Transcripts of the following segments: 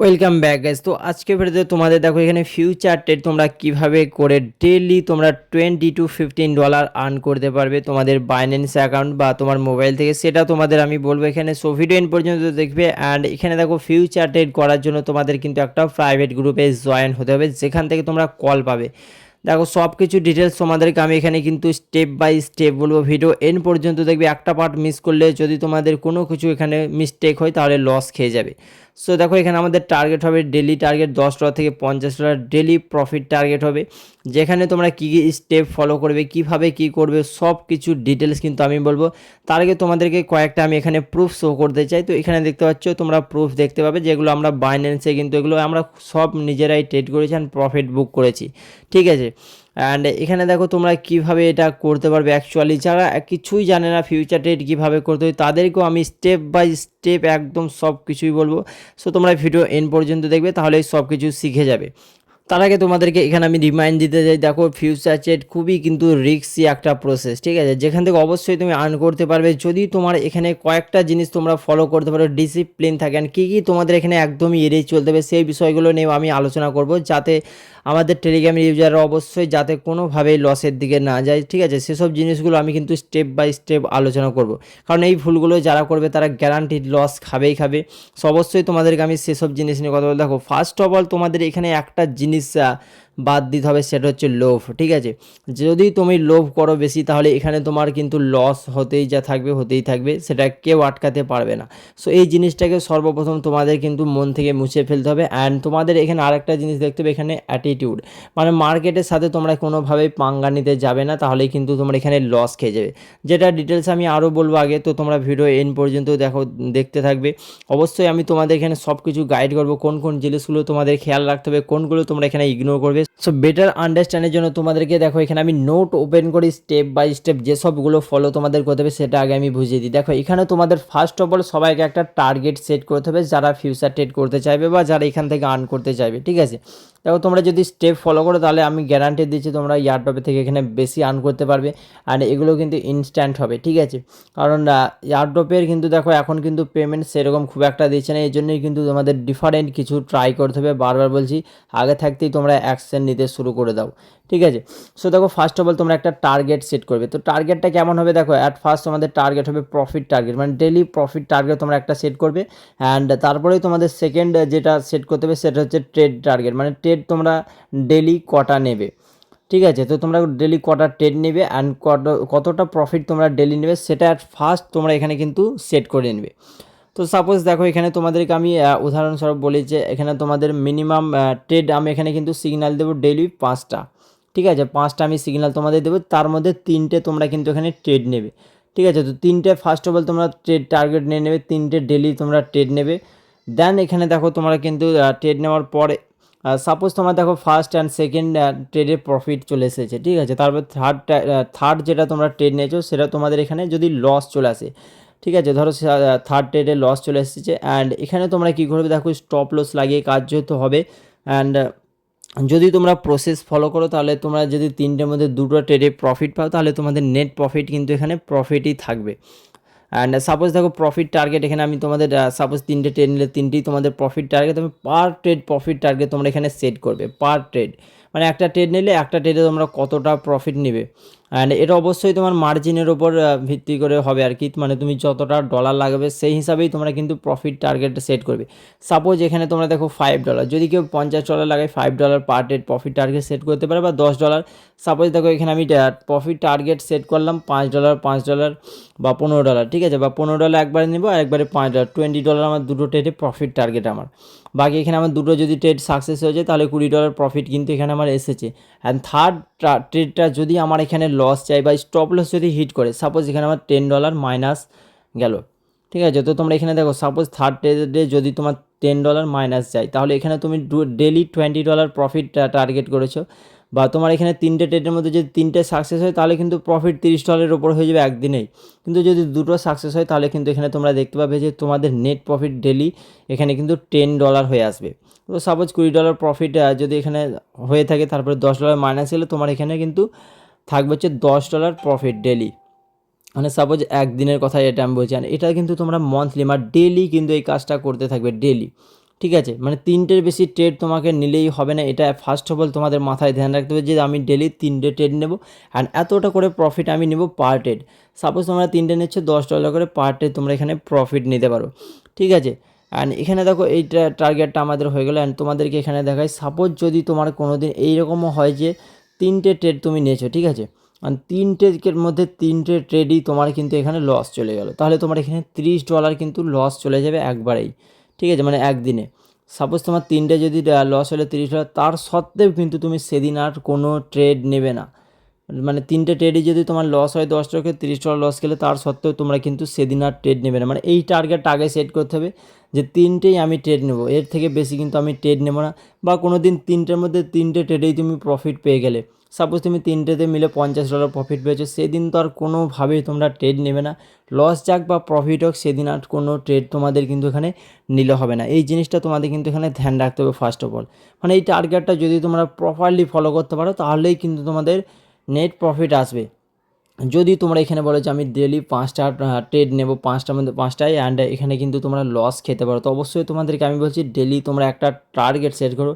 Welcome back guys তো আজকে ভিডিওতে তোমাদের দেখো, এখানে ফিউচার ট্রেড তোমরা কীভাবে করে ডেইলি তোমরা twenty two fifteen dollar earn করতে পারবে তোমাদের বাইন্যান্স অ্যাকাউন্ট বা তোমার মোবাইল থেকে। সেটা তোমাদের আমি বলব এখানে। সো ভিডিও এন পর্যন্ত দেখবে। অ্যান্ড এখানে দেখো ফিউচার ট্রেড করার জন্য তোমাদের কিন্তু একটা প্রাইভেট গ্রুপে জয়েন হতে হবে, যেখান থেকে তোমরা কল পাবে। দেখো সব কিছু ডিটেলস তোমাদেরকে আমি এখানে কিন্তু স্টেপ বাই স্টেপ বলব। ভিডিও এন পর্যন্ত দেখবে। একটা পার্ট মিস করলে যদি তোমাদের কোনো কিছু এখানে মিস্টেক হয়, তাহলে লস খেয়ে যাবে। সো দেখো, এখানে আমাদের টার্গেট হবে ডেলি টার্গেট দশ ডলার থেকে পঞ্চাশ ডলার ডেলি প্রফিট টার্গেট হবে। যেখানে তোমরা কী কী স্টেপ ফলো করবে, কীভাবে কি করবে সব কিছু ডিটেলস কিন্তু আমি বলব। তার আগে তোমাদেরকে কয়েকটা আমি এখানে প্রুফ শো করতে চাই। তো এখানে দেখতে পাচ্ছ, তোমরা প্রুফ দেখতে পাবে যেগুলো আমরা বাইন্যান্সে কিন্তু এগুলো আমরা সব নিজেরাই ট্রেড করেছি অ্যান্ড প্রফিট বুক করেছি। ঠিক আছে? অ্যান্ড এখানে দেখো তোমরা কীভাবে এটা করতে পারবে অ্যাকচুয়ালি যারা কিছুই জানে না ফিউচার ট্রেড কীভাবে করতে হবে তাদেরকেও আমি স্টেপ বাই স্টেপ একদম সব কিছুই বলব। সো তোমরা ভিডিও এন পর্যন্ত দেখবে তাহলে সব কিছু শিখে যাবে। তার আগে তোমাদেরকে এখানে আমি রিমাইন্ড দিতে চাই, দেখো ফিউচার চেট খুবই কিন্তু রিক্সি একটা প্রসেস ঠিক আছে? যেখান থেকে অবশ্যই তুমি আর্ন করতে পারবে। যদি তোমার এখানে কয়েকটা জিনিস তোমরা ফলো করতে পারো ডিসিপ্লিন থাকেন কী কী তোমাদের এখানে একদমই এড়িয়ে চলতে হবে, সেই বিষয়গুলো নিয়েও আমি আলোচনা করব, যাতে আমাদের টেলিগ্রামের ইউজাররা অবশ্যই যাতে কোনোভাবেই লসের দিকে না যায়, ঠিক আছে? সেসব জিনিসগুলো আমি কিন্তু স্টেপ বাই স্টেপ আলোচনা করব। কারণ এই ভুলগুলো যারা করবে, তারা গ্যারান্টিড লস খাবেই খাবে। সো অবশ্যই তোমাদেরকে আমি সেসব জিনিস নিয়ে কথা বলব। দেখো ফার্স্ট অফ অল তোমাদের এখানে একটা জিনিস is uh, বাদ দিতে হবে, সেটা হচ্ছে লোভ, ঠিক আছে? যদি তুমি লোভ করো বেশি, তাহলে এখানে তোমার কিন্তু লস হতেই যা থাকবে, হতেই থাকবে, সেটা কেউ আটকাতে পারবে না। সো এই জিনিসটাকে সর্বপ্রথম তোমাদের কিন্তু মন থেকে মুছে ফেলতে হবে অ্যান্ড তোমাদের এখানে আরেকটা জিনিস দেখতে হবে, এখানে অ্যাটিটিউড মানে মার্কেটের সাথে তোমরা কোনোভাবেই পাঙ্গা নিতে যাবে না, তাহলে কিন্তু তোমরা এখানে লস খেয়ে যাবে। যেটা ডিটেলস আমি আরও বলব আগে, তো তোমরা ভিডিও এন পর্যন্ত দেখো, দেখতে থাকবে। অবশ্যই আমি তোমাদের এখানে সব কিছু গাইড করব, কোন কোন জিনিসগুলো তোমাদের খেয়াল রাখতে হবে, কোনগুলো তোমরা এখানে ইগনোর করবে। সো বেটার আন্ডারস্ট্যান্ডের জন্য তোমাদেরকে দেখো, এখানে আমি নোট ওপেন করি স্টেপ বাই স্টেপ যেসবগুলো ফলো তোমাদের করতে হবে সেটা আগে আমি বুঝিয়ে দিই। দেখো, এখানে তোমাদের ফার্স্ট অফ অল সবাইকে একটা টার্গেট সেট করতে হবে যারা ফিউচার ট্রেড করতে চাইবে বা যারা এখান থেকে আর্ন করতে চাইবে, ঠিক আছে? দেখো, তোমরা যদি স্টেপ ফলো করো, তাহলে আমি গ্যারান্টি দিচ্ছি তোমরা ইয়ারডপে থেকে এখানে বেশি আর্ন করতে পারবে আর এগুলো কিন্তু ইনস্ট্যান্ট হবে, ঠিক আছে? কারণ ইয়ারডপের কিন্তু দেখো, এখন কিন্তু পেমেন্ট সেরকম খুব একটা দিচ্ছে না এই জন্যই কিন্তু তোমাদের ডিফারেন্ট কিছু ট্রাই করতে হবে। বারবার বলছি, আগে থাকতেই তোমরা অ্যাকশন নিতে শুরু করে দাও, ঠিক আছে? সো দেখো ফার্স্ট অফ অল তোমরা একটা টার্গেট সেট করবে। তো টার্গেটটা কেমন হবে দেখো অ্যাট ফার্স্ট তোমাদের টার্গেট হবে প্রফিট টার্গেট মানে ডেলি প্রফিট টার্গেট তোমরা একটা সেট করবে। অ্যান্ড তারপরেই তোমাদের সেকেন্ড যেটা সেট করতে হবে, সেটা হচ্ছে ট্রেড টার্গেট মানে ট্রেড তোমরা ডেলি কটা নেবে, ঠিক আছে? তো তোমরা ডেলি কটা ট্রেড নেবে অ্যান্ড কত, কতটা প্রফিট তোমরা ডেলি নেবে, সেটা অ্যাট ফার্স্ট তোমরা এখানে কিন্তু সেট করে নেবে। তো সাপোজ দেখো, এখানে তোমাদেরকে আমি উদাহরণস্বরূপ বলি যে, এখানে তোমাদের মিনিমাম ট্রেড আমি এখানে কিন্তু সিগনাল দেবো ডেলি পাঁচটা। ঠিক আছে? পাঁচটা আমি সিগনাল তোমাদের দেবো, তার মধ্যে তিনটে তোমরা কিন্তু এখানে ট্রেড নেবে। ঠিক আছে? তো তিনটে ফার্স্ট অফ অল তোমরা ট্রেড টার্গেট নিয়ে নেবে, তিনটে ডেলি তোমরা ট্রেড নেবে। দেন এখানে দেখো, তোমরা কিন্তু ট্রেড নেওয়ার পরে সাপোজ তোমার দেখো ফার্স্ট অ্যান্ড সেকেন্ড ট্রেডে প্রফিট চলে এসেছে। ঠিক আছে? তারপর থার্ড থার্ড যেটা তোমরা ট্রেড নিয়েছো, সেটা তোমাদের এখানে যদি লস চলে আসে ঠিক আছে, ধরো থার্ড ট্রেডে লস চলে এসেছে অ্যান্ড এখানে তোমরা কী করবে? দেখো স্টপ লস লাগিয়ে কাজ যেহেতু হবে অ্যান্ড যদি তোমরা প্রসেস ফলো করো তাহলে তোমরা যদি তিনটের মধ্যে দুটো ট্রেডে প্রফিট পাও তাহলে তোমাদের নেট প্রফিট কিন্তু এখানে প্রফিটই থাকবে। অ্যান্ড সাপোজ দেখো প্রফিট টার্গেট এখানে আমি তোমাদের সাপোজ তিনটে ট্রেড নিলে তিনটেই তোমাদের প্রফিট টার্গেট তুমি পার ট্রেড প্রফিট টার্গেট তোমরা এখানে সেট করবে পার ট্রেড মানে একটা ট্রেড নিলে একটা ট্রেডে তোমরা কতটা প্রফিট নেবে? অ্যান্ড এটা অবশ্যই তোমার মার্জিনের ওপর ভিত্তি করে হবে আর কি। মানে তুমি যতটা ডলার লাগবে, সেই হিসাবেই তোমরা কিন্তু প্রফিট টার্গেট সেট করবে। সাপোজ এখানে তোমরা দেখো ফাইভ ডলার যদি কেউ পঞ্চাশ ডলার লাগায় five dollar per day profit target set করতে পারে বা দশ ডলার সাপোজ দেখো এখানে আমি প্রফিট টার্গেট সেট করলাম পাঁচ ডলার পাঁচ ডলার বা পনেরো ডলার ঠিক আছে? বা পনেরো ডলার একবারে নেব, আর একবারে পাঁচ ডলার টোয়েন্টি ডলার আমার দুটো ট্রেডে প্রফিট টার্গেট আমার। বাকি এখানে আমার দুটো যদি ট্রেড সাকসেস হয়ে যায়, তাহলে কুড়ি ডলার প্রফিট কিন্তু এখানে আমার এসেছে। অ্যান্ড থার্ড ট্রেডটা যদি আমার এখানে লস চাই বা স্টপ লস যদি হিট করে সাপোজ এখানে আমার টেন ডলার মাইনাস গেল, ঠিক আছে? তো তোমরা এখানে দেখো সাপোজ থার্ড ট্রেডে যদি তোমার টেন ডলার মাইনাস যায়, তাহলে এখানে তুমি daily twenty dollar profit target করেছ, বা তোমার এখানে তিনটে ট্রেডের মধ্যে যদি তিনটে সাকসেস হয়, তাহলে কিন্তু প্রফিট তিরিশ ডলারের ওপর হয়ে যাবে একদিনেই। কিন্তু যদি দুটো সাকসেস হয়, তাহলে কিন্তু এখানে তোমরা দেখতে পাবে যে তোমাদের নেট প্রফিট ডেলি এখানে কিন্তু টেন ডলার হয়ে আসবে। তো সাপোজ কুড়ি ডলার প্রফিট যদি এখানে হয়ে থাকে, তারপরে দশ ডলার মাইনাস হলে তোমার এখানে কিন্তু থাকবে হচ্ছে দশ ডলার প্রফিট ডেলি মানে সাপোজ একদিনের কথা এটা আমি বলছি। এটা কিন্তু তোমরা মান্থলি মানে ডেলি কিন্তু এই কাজটা করতে থাকবে ডেলি ঠিক আছে? মানে তিনটের বেশি ট্রেড তোমাকে নিলেই হবে না। এটা ফার্স্ট অফ অল তোমাদের মাথায় ধ্যান রাখতে হবে যে আমি ডেলি তিনটে ট্রেড নেব। অ্যান্ড এতটা করে প্রফিট আমি নেব পার ট্রেড সাপোজ তোমরা তিনটে নিচ্ছ, দশ ডলার করে পার ট্রেড তোমরা এখানে প্রফিট নিতে পারো। ঠিক আছে? অ্যান্ড এখানে দেখো এইটা টার্গেটটা আমাদের হয়ে গেলো। অ্যান্ড তোমাদেরকে এখানে দেখায় সাপোজ যদি তোমার কোনো দিন এইরকমও হয় যে তিনটে ট্রেড তুমি নিয়েছো, ঠিক আছে? আর তিনটের মধ্যে তিনটে ট্রেডই তোমার কিন্তু এখানে লস চলে গেল। তাহলে তোমার এখানে তিরিশ ডলার কিন্তু লস চলে যাবে একবারেই, ঠিক আছে? মানে একদিনে। সাপোজ তোমার তিনটে যদি লস হলে তিরিশ ডলার তার সত্ত্বেও কিন্তু তুমি সেদিন আর কোনো ট্রেড নেবে না। মানে তিনটে ট্রেডই যদি তোমার লস হয় দশ টাকা, তিরিশ ডলার লস গেলে তার সত্ত্বেও তোমরা কিন্তু সেদিন আর ট্রেড নেবে না। মানে এই টার্গেট আগে সেট করতে হবে যে তিনটেই আমি ট্রেড নেব। এর থেকে বেশি কিন্তু আমি ট্রেড নেব না। বা কোনো দিন তিনটের মধ্যে তিনটে ট্রেডেই তুমি প্রফিট পেয়ে গেলে। সাপোজ তুমি তিনটেতে মিলে পঞ্চাশ ডলার প্রফিট পেয়েছ, সেদিন তো আর কোনোভাবেই তোমরা ট্রেড নেবে না। লস যাক বা প্রফিট হোক, সেদিন আর কোনো ট্রেড তোমাদের কিন্তু এখানে নিলে হবে না। এই জিনিসটা তোমাদের কিন্তু এখানে ধ্যান রাখতে হবে ফার্স্ট অফ অল মানে এই টার্গেটটা যদি তোমরা প্রপারলি ফলো করতে পারো, তাহলেই কিন্তু তোমাদের নেট প্রফিট আসবে। যদি তোমরা এখানে বলো যে আমি ডেলি পাঁচটা ট্রেড নেব, পাঁচটার মধ্যে পাঁচটায় অ্যান্ড এখানে কিন্তু তোমরা লস খেতে পারো। তো অবশ্যই তোমাদেরকে আমি বলছি ডেলি তোমরা একটা টার্গেট সেট করো।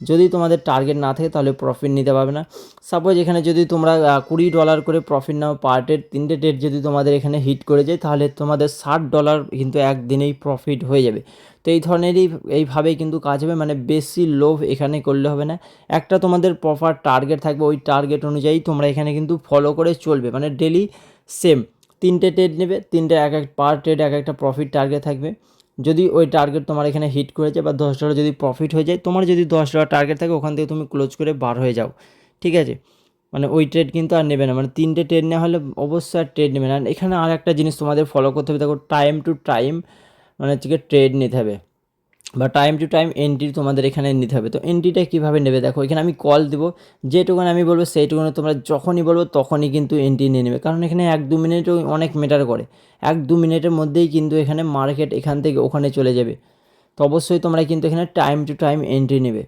যদি তোমাদের টার্গেট না থাকে, তাহলে প্রফিট নিতে পারবে না। সাপোজ এখানে যদি তোমরা কুড়ি ডলার করে প্রফিট নাও পার ট্রেড তিনটে ডেট যদি তোমাদের এখানে হিট করে যায়, তাহলে তোমাদের ষাট ডলার কিন্তু একদিনেই প্রফিট হয়ে যাবে। তো এই ধরনেরই এইভাবেই কিন্তু কাজ হবে মানে বেশি লোভ এখানে করলে হবে না। একটা তোমাদের প্রপার টার্গেট থাকবে, ওই টার্গেট অনুযায়ী তোমরা এখানে কিন্তু ফলো করে চলবে মানে ডেলি সেম তিনটে ট্রেড নেবে, তিনটে এক এক পার ট্রেড এক একটা প্রফিট টার্গেট থাকবে। যদি ওই টার্গেট তোমার এখানে হিট করে যায় বা দশ ডলার যদি প্রফিট হয়ে যায়, তোমার যদি দশ ডলার টার্গেট থাকে, ওখান থেকে তুমি ক্লোজ করে বার হয়ে যাও। ঠিক আছে? মানে ওই ট্রেড কিন্তু আর নেবে না। মানে তিনটে ট্রেড নেওয়া হলে অবশ্যই আর ট্রেড নেবে না। এখানে আর একটা জিনিস তোমাদের ফলো করতে হবে। দেখো টাইম টু টাইম মানে হচ্ছে ট্রেড নিতে হবে। বা টাইম টু টাইম এন্ট্রি তোমাদের এখানে নিতে হবে। তো এন্ট্রিটা কীভাবে নেবে? দেখো, এখানে আমি কল দেবো। যেটুকুন আমি বলব সেইটুকুন তোমরা যখনই বলব তখনই কিন্তু এন্ট্রি নিয়ে নেবে। কারণ এখানে এক দু মিনিটও অনেক ম্যাটার করে। এক দু মিনিটের মধ্যেই কিন্তু এখানে মার্কেট এখান থেকে ওখানে চলে যাবে। তো অবশ্যই তোমরা কিন্তু এখানে টাইম টু টাইম এন্ট্রি নেবে।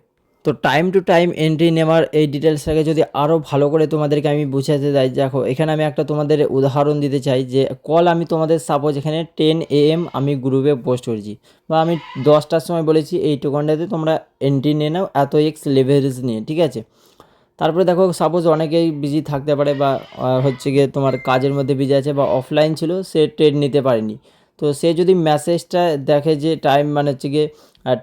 তো টাইম টু টাইম এন্ট্রি নেওয়ার এই ডিটেলসটাকে যদি আরও ভালো করে তোমাদেরকে আমি বুঝাতে যাই দেখো, এখানে আমি একটা তোমাদের উদাহরণ দিতে চাই যে কল আমি তোমাদের সাপোজ এখানে টেন এ এম আমি গ্রুপে পোস্ট করেছি। বা আমি দশটার সময় বলেছি, এই টোকনটাতে তোমরা এন্ট্রি নিয়ে নাও, এত এক্স লেভারেজ নিয়ে, ঠিক আছে? তারপরে দেখো সাপোজ অনেকেই বিজি থাকতে পারে বা হচ্ছে গিয়ে তোমার কাজের মধ্যে বিজি আছে বা অফলাইন ছিল, সে ট্রেড নিতে পারেনি। তো সে যদি মেসেজটা দেখে যে টাইম মানে হচ্ছে গিয়ে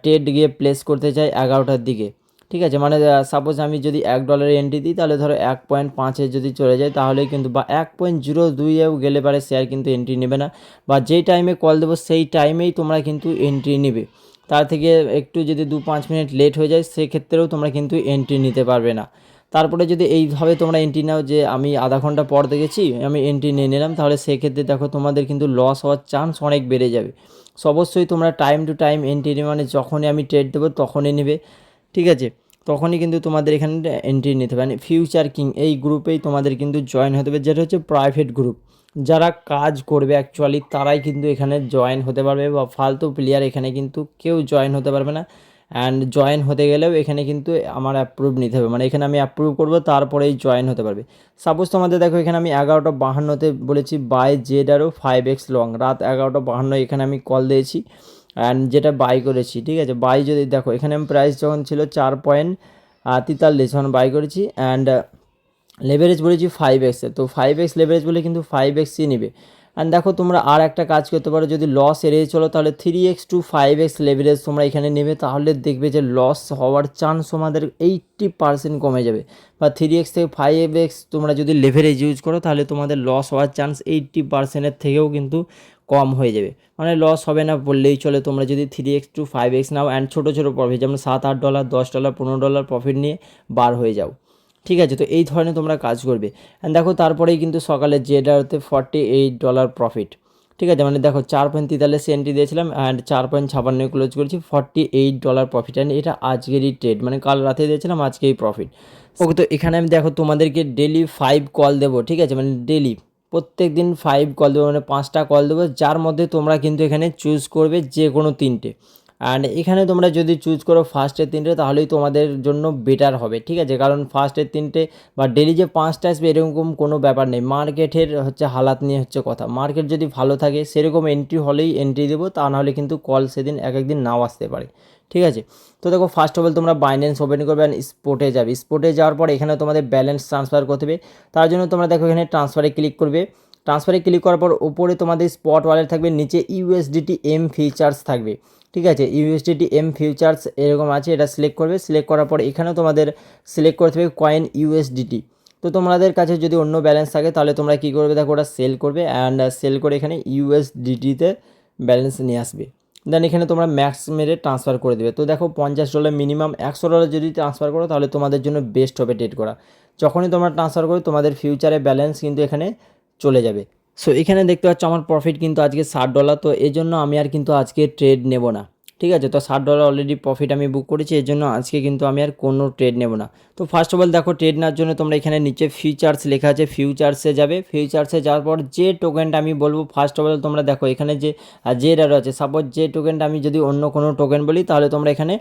ট্রেড গিয়ে প্লেস করতে চায় এগারোটার দিকে ঠিক আছে? মানে সাপোজ আমি যদি এক ডলারের এন্ট্রি দিই, তাহলে ধরো এক পয়েন্ট পাঁচে যদি চলে যায় তাহলে কিন্তু বা এক পয়েন্ট জিরো দুইয়েও গেলে পারে শেয়ার কিন্তু এন্ট্রি নেবে না। বা যেই টাইমে কল দেবো, সেই টাইমেই তোমরা কিন্তু এন্ট্রি নেবে। তার থেকে একটু যদি দু পাঁচ মিনিট লেট হয়ে যায়, সেক্ষেত্রেও তোমরা কিন্তু এন্ট্রি নিতে পারবে না। তারপরে যদি এইভাবে তোমরা এন্ট্রি নাও যে আমি আধা ঘণ্টা পর দেখেছি, আমি এন্ট্রি নিয়ে নিলাম, তাহলে সেক্ষেত্রে দেখো তোমাদের কিন্তু লস হওয়ার চান্স অনেক বেড়ে যাবে। সো, অবশ্যই তোমরা টাইম টু টাইম এন্ট্রি মানে যখনই আমি ট্রেড দেবো, তখনই নেবে। ঠিক আছে? তখনই কিন্তু তোমাদের এখানে এন্ট্রি নিতে হবে। ফিউচার কিং এই গ্রুপেই তোমাদের কিন্তু জয়েন হতে হবে, যেটা হচ্ছে প্রাইভেট গ্রুপ যারা কাজ করবে অ্যাকচুয়ালি তারাই কিন্তু এখানে জয়েন হতে পারবে বা ফালতু প্লেয়ার এখানে কিন্তু কেউ জয়েন হতে পারবে না। অ্যান্ড জয়েন হতে গেলেও এখানে কিন্তু আমার অ্যাপ্রুভ নিতে হবে। মানে এখানে আমি অ্যাপ্রুভ করব, তারপরেই জয়েন হতে পারবে। সাপোজ তোমাদের দেখো এখানে আমি এগারোটা বাহান্নতে বলেছি বাই জেড আরও ফাইভ এক্স লং রাত এগারোটা বাহান্ন এখানে আমি কল দিয়েছি। অ্যান্ড যেটা বাই করেছি, ঠিক আছে? বাই যদি, দেখো, এখানে প্রাইস যখন ছিল চার পয়েন্ট তেতাল্লিশ যখন বাই করেছি অ্যান্ড লেভারেজ বলেছি ফাইভ এক্সে তো ফাইভ এক্স লেভারেজ বলে কিন্তু ফাইভ এক্সই নেবে। অ্যান্ড দেখো, তোমরা আর একটা কাজ করতে পারো, যদি লস এড়িয়ে চলো, তাহলে three X to five X leverage তোমরা এখানে নেবে, তাহলে দেখবে যে লস হওয়ার চান্স তোমাদের এইট্টি পার্সেন্ট কমে যাবে। বা থ্রি এক্স থেকে ফাইভ এক্স তোমরা যদি লেভারেজ ইউজ করো, তাহলে তোমাদের লস হওয়ার চান্স এইট্টি পার্সেন্টের থেকেও কিন্তু কম হয়ে যাবে। মানে লস হবে না বললেই চলে। তোমরা যদি three X to five X now and ছোটো ছোটো প্রফিট যেমন সাত, আট ডলার দশ ডলার পনেরো ডলার প্রফিট নিয়ে বার হয়ে যাও। ঠিক আছে? তো এই ধরনের তোমরা কাজ করবে। অ্যান্ড দেখো, তারপরেই কিন্তু সকালে জেডারতে ফর্টি এইট ডলার প্রফিট ঠিক আছে? মানে দেখো, চার পয়েন্ট তেতাল্লিশ এন্ট্রি দিয়েছিলাম অ্যান্ড চার পয়েন্ট ছাপান্ন ক্লোজ করেছি forty eight dollar profit and এটা আজকেরই ট্রেড মানে কাল রাতে দিয়েছিলাম, আজকেই প্রফিট ওকে তো এখানে আমি দেখো, তোমাদেরকে ডেলি ফাইভ কল দেবো। ঠিক আছে? মানে ডেলি প্রত্যেক দিন ফাইভ কল দেবো মানে পাঁচটা কল দেবো, যার মধ্যে তোমরা কিন্তু এখানে চুজ করবে যে কোনো তিনটে। অ্যান্ড এখানে তোমরা যদি চুজ করো ফার্স্টের তিনটে, তাহলেই তোমাদের জন্য বেটার হবে, ঠিক আছে? কারণ ফার্স্টের তিনটে বা ডেলি যে পাঁচটা আসবে, এরকম কোনো ব্যাপার নেই। মার্কেটের হচ্ছে হালাত নিয়ে হচ্ছে কথা। মার্কেট যদি ভালো থাকে, সেরকম এন্ট্রি হলেই এন্ট্রি দেবো, তা নাহলে কিন্তু কল সেদিন এক একদিন নাও আসতে পারে। ঠিক আছে? তো দেখো ফার্স্ট অফ অল তোমরা বাইন্যান্স ওপেন করবে অ্যান্ড স্পোর্টে যাবে। স্পোর্টে যাওয়ার পর এখানে তোমাদের ব্যালেন্স ট্রান্সফার করতে হবে। তার জন্য তোমরা দেখো, এখানে ট্রান্সফারে ক্লিক করবে। ট্রান্সফারে ক্লিক করার পর উপরে তোমাদের স্পট ওয়ালেট থাকবে, নিচে ইউএসডিটি এম ফিচার্স থাকবে। ঠিক আছে? ইউএসডিটি এম ফিউচার্স এরকম আছে, এটা সিলেক্ট করবে। সিলেক্ট করার পর এখানেও তোমাদের সিলেক্ট করতে হবে কয়েন ইউএসডিটি তো তোমাদের কাছে যদি অন্য ব্যালেন্স থাকে, তাহলে তোমরা কী করবে? দেখো, ওটা সেল করবে অ্যান্ড সেল করে এখানে ইউএসডিটিতে ব্যালেন্স নিয়ে আসবে। দেন এখানে তোমরা ম্যাক্স মেরে ট্রান্সফার করে দেবে। তো দেখো পঞ্চাশ ডলার মিনিমাম একশো ডলার যদি ট্রান্সফার করো, তাহলে তোমাদের জন্য বেস্ট হবে ট্রেড করা। যখনই তোমরা ট্রান্সফার করো, তোমাদের ফিউচারে ব্যালেন্স কিন্তু এখানে চলে যাবে। সো এখানে দেখতে পাচ্ছ আমার প্রফিট কিন্তু আজকে ষাট ডলার তো এই জন্য আমি আর কিন্তু আজকে ট্রেড নেব না। ঠিক আছে? তো ষাট ডলার অলরেডি প্রফিট আমি বুক করেছি, এর জন্য আজকে কিন্তু আমি আর কোনো ট্রেড নেব না। তো ফার্স্ট অফ অল দেখো ট্রেড নেওয়ার জন্য তোমরা এখানে নিচে ফিউচার্স লেখা আছে ফিউচার্সে যাবে। ফিউচার্সে যাওয়ার পর যে টোকেনটা আমি বলব ফার্স্ট অফ অল তোমরা দেখো, এখানে যে যে এরার আছে সাপোজ যে টোকেনটা আমি যদি অন্য কোনো টোকেন বলি, তাহলে তোমরা এখানে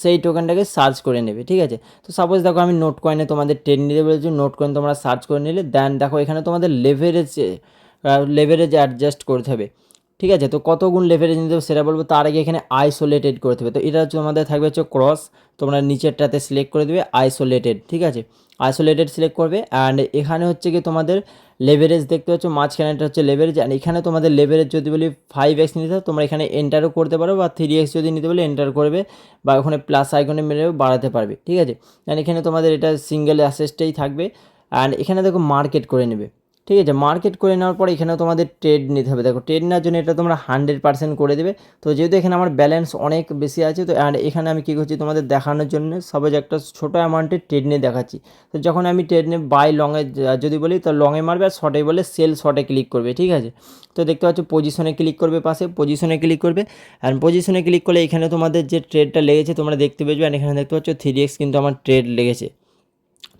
সেই টোকেনটাকে সার্চ করে নেবে, ঠিক আছে? তো সাপোজ দেখো, আমি নোট কয়েনে তোমাদের ট্রেড নিতে বলেছি নোট কয়েন তোমরা সার্চ করে নিলে দেন দেখো, এখানে তোমাদের লেভারেজ লেভারেজ অ্যাডজাস্ট করতে হবে। ঠিক আছে? তো কত গুণ লেভারেজ নিতে হবে সেটা বলব। তার আগে এখানে আইসোলেটেড করতে হবে। তো এটা হচ্ছে আমাদের থাকবে হচ্ছে ক্রস তোমরা নিচেরটাতে সিলেক্ট করে দেবে আইসোলেটেড ঠিক আছে? আইসোলেটেড সিলেক্ট করবে অ্যান্ড এখানে হচ্ছে কি তোমাদের লেভারেজ দেখতে পাচ্ছ মাঝখানেটা হচ্ছে লেভারেজ অ্যান্ড এখানে তোমাদের লেভারেজ যদি বলি ফাইভ এক্স নিতে তোমরা এখানে এন্টারও করতে পারো বা থ্রি এক্স যদি নিতে বলে এন্টার করবে বা ওখানে প্লাস আইকনে মেরে বাড়াতে পারবে, ঠিক আছে? অ্যান্ড এখানে তোমাদের এটা সিঙ্গেল অ্যাসেসটাই থাকবে। অ্যান্ড এখানে দেখো মার্কেট করে নেবে। ঠিক আছে মার্কেট করে নেওয়ার পর এখানে তোমাদের ট্রেড নিতে হবে। দেখো ট্রেড নেওয়ার জন্য এটা তোমরা হান্ড্রেড পার্সেন্ট করে দেবে। তো যেহেতু এখানে আমার ব্যালেন্স অনেক বেশি আছে, তো অ্যান্ড এখানে আমি কী করছি তোমাদের দেখানোর জন্য সবাই একটা ছোটো অ্যামাউন্টের ট্রেড নিয়ে দেখাচ্ছি। তো যখন আমি ট্রেড নিয়ে বাই লংয়ে যদি বলি, তো লংয়ে মারবে আর শর্টে বলে সেল শর্টে ক্লিক করবে, ঠিক আছে? তো দেখতে পাচ্ছ পজিশনে ক্লিক করবে পাশে পজিশনে ক্লিক করবে। অ্যান্ড পজিশনে ক্লিক করলে এখানে তোমাদের যে ট্রেডটা লেগেছে, তোমরা দেখতে পেয়েছ অ্যান্ড এখানে দেখতে পাচ্ছ থ্রি এক্স কিন্তু আমার ট্রেড লেগেছে।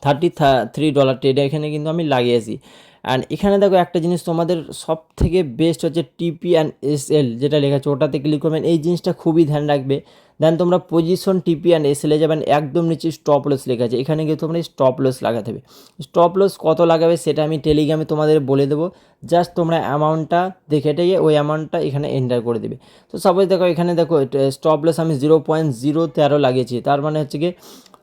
থার্টি থ্রি ডলার ট্রেড এখানে কিন্তু আমি লাগিয়েছি অ্যান্ড এখানে দেখো একটা জিনিস তোমাদের সব থেকে বেস্ট হচ্ছে টিপি অ্যান্ড এস এল যেটা লেখা আছে। ওটাতে ক্লিক করবেন। এই জিনিসটা খুবই ধ্যান রাখবে। দেন তোমরা পজিশন টিপি অ্যান্ড এস এলে যাবেন, একদম নিচে স্টপ লস লেখা আছে। এখানে গিয়ে তোমরা স্টপ লস লাগাতে হবে। স্টপ লস কত লাগাবে সেটা আমি টেলিগ্রামে তোমাদের বলে দেবো। জাস্ট তোমরা অ্যামাউন্টটা দেখে টেয়ে ওই অ্যামাউন্টটা এখানে এন্টার করে দেবে। তো সাপোজ দেখো এখানে দেখো স্টপ লস আমি জিরো পয়েন্ট জিরো তেরো লাগিয়েছি। তার মানে হচ্ছে কি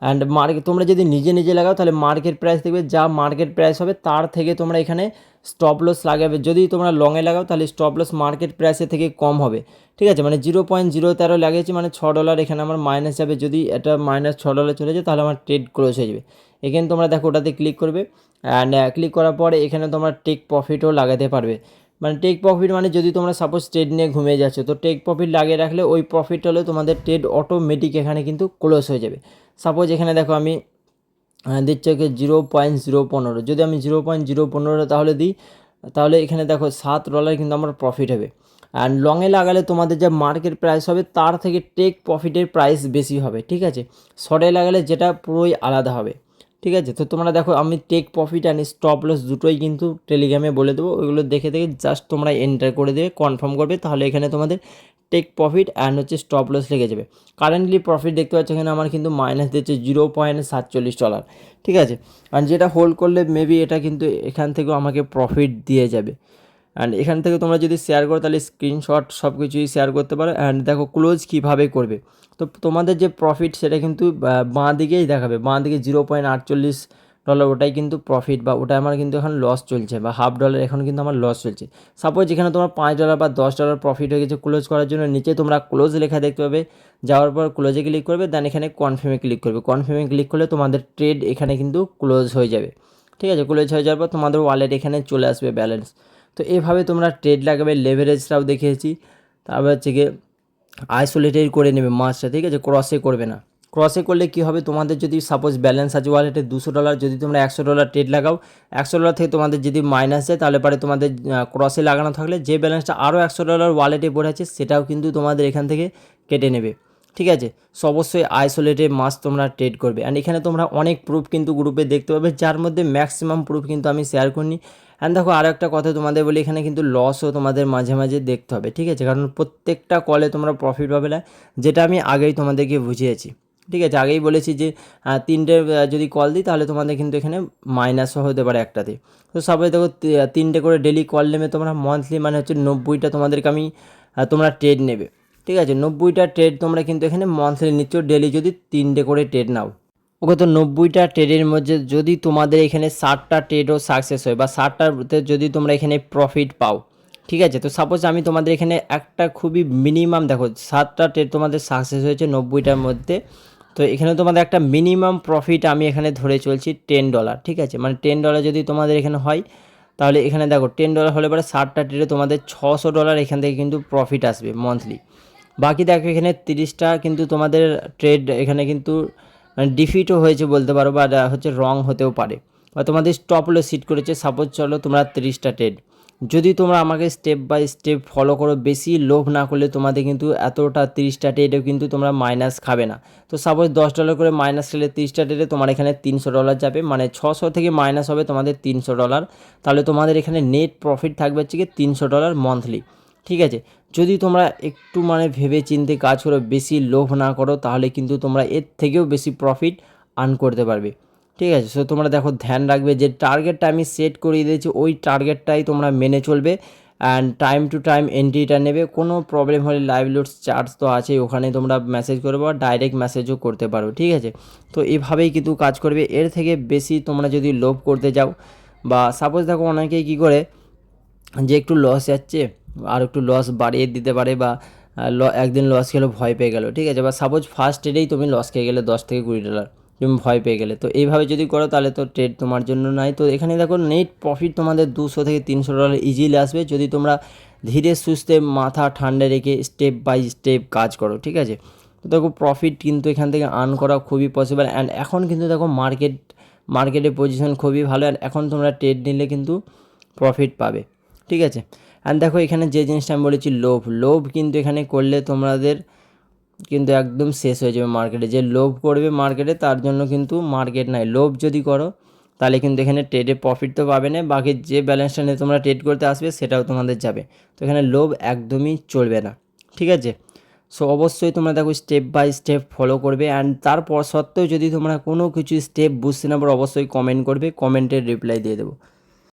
অ্যান্ড মার্কেট তোমরা যদি নিজে নিজে লাগাও তাহলে মার্কেট প্রাইস দেখবে, যা মার্কেট প্রাইস হবে তার থেকে তোমরা এখানে স্টপ লস লাগাবে। যদি তোমরা লংয়ে লাগাও, তাহলে স্টপ লস মার্কেট প্রাইসের থেকে কম হবে। ঠিক আছে? মানে জিরো পয়েন্ট জিরো তেরো লাগিয়েছি মানে ছ ডলার এখানে আমার মাইনাস যাবে। যদি এটা মাইনাস ছ ডলার চলে যায়, তাহলে আমার ট্রেড ক্লোজ হয়ে যাবে। এখানে তোমরা দেখো, ওটাতে ক্লিক করবে। অ্যান্ড ক্লিক করার পরে এখানে তোমরা টেক প্রফিটও লাগাতে পারবে। মানে টেক প্রফিট মানে যদি তোমরা সাপোজ ট্রেড নিয়ে ঘুমিয়ে যাচ্ছ, তো টেক প্রফিট লাগিয়ে রাখলে ওই প্রফিট হলে তোমাদের ট্রেড অটোমেটিক এখানে কিন্তু ক্লোজ হয়ে যাবে। সাপোজ এখানে দেখো আমি দিচ্ছে কি জিরো পয়েন্ট জিরো পনেরো। যদি আমি জিরো পয়েন্ট জিরো পনেরো তাহলে দিই, তাহলে এখানে দেখো সাত ডলার কিন্তু আমার প্রফিট হবে। অ্যান্ড লংয়ে লাগালে তোমাদের যে মার্কেট প্রাইস হবে, তার থেকে টেক প্রফিটের প্রাইস বেশি হবে, ঠিক আছে? শর্টে লাগালে যেটা পুরোই আলাদা হবে, ঠিক আছে? তো তোমরা দেখো আমি take profit and stop loss দুটোই কিন্তু টেলিগ্রামে বলে দেবো। ওইগুলো দেখে দেখে জাস্ট তোমরা এন্টার করে দেবে কনফার্ম করবে, তাহলে এখানে তোমাদের টেক প্রফিট অ্যান্ড হচ্ছে স্টপ লস লেগে যাবে। কারেন্টলি প্রফিট দেখতে পাচ্ছ এখানে আমার কিন্তু মাইনাস দিচ্ছে জিরো পয়েন্ট সাতচল্লিশ ডলার ঠিক আছে? আর যেটা হোল্ড করলে মেবি এটা কিন্তু এখান থেকেও আমাকে প্রফিট দিয়ে যাবে। অ্যান্ড এখান থেকে তোমরা যদি শেয়ার করো তাহলে স্ক্রিনশট সব কিছুই শেয়ার করতে পারো। অ্যান্ড দেখো ক্লোজ কীভাবে করবে। তো তোমাদের যে প্রফিট সেটা কিন্তু বাঁ দিকেই দেখাবে। বাঁ দিকে জিরো পয়েন্ট আটচল্লিশ ডলার ওটাই কিন্তু প্রফিট বা ওটা আমার কিন্তু এখন লস চলছে বা হাফ ডলার এখন কিন্তু আমার লস চলছে। সাপোজ এখানে তোমার পাঁচ ডলার বা দশ ডলার প্রফিট হয়ে গেছে ক্লোজ করার জন্য, নিচে তোমরা ক্লোজ লেখা দেখতে পাবে। যাওয়ার পর ক্লোজে ক্লিক করবে দেন এখানে কনফার্মে ক্লিক করবে। কনফার্মে ক্লিক করলে তোমাদের ট্রেড এখানে কিন্তু ক্লোজ হয়ে যাবে। ঠিক আছে ক্লোজ হয়ে যাওয়ার পর তোমাদের ওয়ালেট এখানে চলে আসবে ব্যালেন্স তো এভাবে তোমরা ট্রেড লাগাবে লেভারেজটাও দেখিয়েছি তারপর হচ্ছে গিয়ে আইসোলেটেড করে নেবে মাছটা ঠিক আছে? ক্রসে করবে না। ক্রসে করলে কি হবে? তোমাদের যদি সাপোজ ব্যালেন্স আছে ওয়ালেটে দুশো ডলার যদি তোমরা একশো ডলার ট্রেড লাগাও, একশো ডলার থেকে তোমাদের যদি মাইনাস যায়, তাহলে পরে তোমাদের ক্রসে লাগানো থাকলে যে ব্যালেন্সটা আরও একশো ডলার ওয়ালেটে পড়ে আছে সেটাও কিন্তু তোমাদের এখান থেকে কেটে নেবে। ঠিক আছে? সো অবশ্যই আইসোলেটে মাছ তোমরা ট্রেড করবে। অ্যান্ড এখানে তোমরা অনেক প্রুফ কিন্তু গ্রুপে দেখতে পাবে, যার মধ্যে ম্যাক্সিমাম প্রুফ কিন্তু আমি শেয়ার করিনি। অ্যান্ড দেখো আরও একটা কথা তোমাদের বলি, এখানে কিন্তু লসও তোমাদের মাঝে মাঝে দেখতে হবে। ঠিক আছে? কারণ প্রত্যেকটা কলে তোমরা প্রফিট পাবে না, যেটা আমি আগেই তোমাদেরকে বুঝিয়েছি। ঠিক আছে, আগেই বলেছি যে তিনটে যদি কল দিই তাহলে তোমাদের কিন্তু এখানে মাইনাসও হতে পারে একটাতে। তো সবাই দেখো তিনটে করে ডেলি কল নেবে তোমরা মান্থলি মানে হচ্ছে নব্বইটা তোমাদেরকে আমি তোমরা ট্রেড নেবে। ঠিক আছে, নব্বইটা ট্রেড তোমরা কিন্তু এখানে মান্থলি নিচ্ছ ডেলি যদি তিনটে করে ট্রেড নাও। ওকে, তো নব্বইটা ট্রেডের মধ্যে যদি তোমাদের এখানে ষাটটা ট্রেডও সাকসেস হয় বা ষাটটাতে যদি তোমরা এখানে প্রফিট পাও, ঠিক আছে? তো সাপোজ আমি তোমাদের এখানে একটা খুবই মিনিমাম দেখো সাতটা ট্রেড তোমাদের সাকসেস হয়েছে নব্বইটার মধ্যে তো এখানে তোমাদের একটা মিনিমাম প্রফিট আমি এখানে ধরে চলছি টেন ডলার ঠিক আছে? মানে টেন ডলার যদি তোমাদের এখানে হয়, তাহলে এখানে দেখো টেন ডলার হলে পরে ষাটটা ট্রেডে তোমাদের ছশো ডলার এখান থেকে কিন্তু প্রফিট আসবে মান্থলি বাকি দেখো এখানে তিরিশটা কিন্তু তোমাদের ট্রেড এখানে কিন্তু মানে ডিফিটও হয়েছে বলতে পারো বা হচ্ছে রং হতেও পারে। বা তোমাদের স্টপ লস সিট করেছে সাপোজ চলো তোমরা তিরিশটা ট্রেড যদি তোমরা আমাকে স্টেপ বাই স্টেপ ফলো করো, বেশি লোভ না করলে তোমাদের কিন্তু এতটা তিরিশটা ট্রেডেও কিন্তু তোমরা মাইনাস খাবে না। তো সাপোজ দশ ডলার করে মাইনাস খেলে তিরিশটা ট্রেডে তোমার এখানে তিনশো ডলার যাবে মানে ছশো থেকে মাইনাস হবে তোমাদের তিনশো ডলার তাহলে তোমাদের এখানে নেট প্রফিট থাকবে হচ্ছে কি তিনশো ডলার মান্থলি ঠিক আছে? যদি তোমরা একটু মানে ভেবে চিন্তে কাজ করো, বেশি লোভ না করো, তাহলে কিন্তু তোমরা এর থেকেও বেশি প্রফিট আর্ন করতে পারবে। ঠিক আছে সো তোমরা দেখো, ধ্যান রাখবে যে টার্গেটটা আমি সেট করিয়ে দিয়েছি, ওই টার্গেটটাই তোমরা মেনে চলবে অ্যান্ড টাইম টু টাইম এন্ট্রিটা নেবে, কোনো প্রবলেম হলে লাইভ লোডস চার্জ তো আছে ওখানে তোমরা মেসেজ করবে বা ডাইরেক্ট মেসেজও করতে পারো, ঠিক আছে? তো এভাবেই কিন্তু কাজ করবে, এর থেকে বেশি তোমরা যদি লোভ করতে যাও বা সাপোজ দেখো অনেকেই কী করে, যে একটু লস যাচ্ছে আর একটু লস বাড়িয়ে দিতে পারে বা একদিন লস খেলো ভয় পেয়ে গেলো, ঠিক আছে? বা সাপোজ ফার্স্ট ট্রেডেই তুমি লস খেয়ে গেলে দশ থেকে কুড়ি ডলার তুমি ভয় পেয়ে গেলে। তো এইভাবে যদি করো তাহলে তো ট্রেড তোমার জন্য নাই। তো এখানে দেখো নেট প্রফিট তোমাদের দুশো থেকে তিনশো ডলার ইজিলি আসবে। যদি তোমরা ধীরে সুস্থে মাথা ঠান্ডা রেখে স্টেপ বাই স্টেপ কাজ করো, ঠিক আছে? তো দেখো প্রফিট কিন্তু এখান থেকে আর্ন করা খুবই পসিবল অ্যান্ড এখন কিন্তু দেখো মার্কেট মার্কেটের পজিশন খুবই ভালো অ্যান্ড এখন তোমরা ট্রেড নিলে কিন্তু প্রফিট পাবে, ঠিক আছে? অ্যান্ড দেখো এখানে যে জিনিসটা আমি বলেছি লোভ লোভ কিন্তু এখানে করলে তোমাদের কিন্তু একদম শেষ হয়ে যাবে মার্কেটে যে লোভ করবে মার্কেটে তার জন্য কিন্তু মার্কেট নাই। লোভ যদি করো, তাহলে কিন্তু এখানে ট্রেডে প্রফিট তো পাবে না। বাকি যে ব্যালেন্সটা নিয়ে তোমরা ট্রেড করতে আসবে, সেটাও তোমাদের যাবে। তো এখানে লোভ একদমই চলবে না। ঠিক আছে? সো অবশ্যই তোমরা দেখো স্টেপ বাই স্টেপ ফলো করবে। অ্যান্ড তারপর সত্ত্বেও যদি তোমরা কোনো কিছু স্টেপ বুঝতে না পারো, অবশ্যই কমেন্ট করবে। কমেন্টের রিপ্লাই দিয়ে দেবো।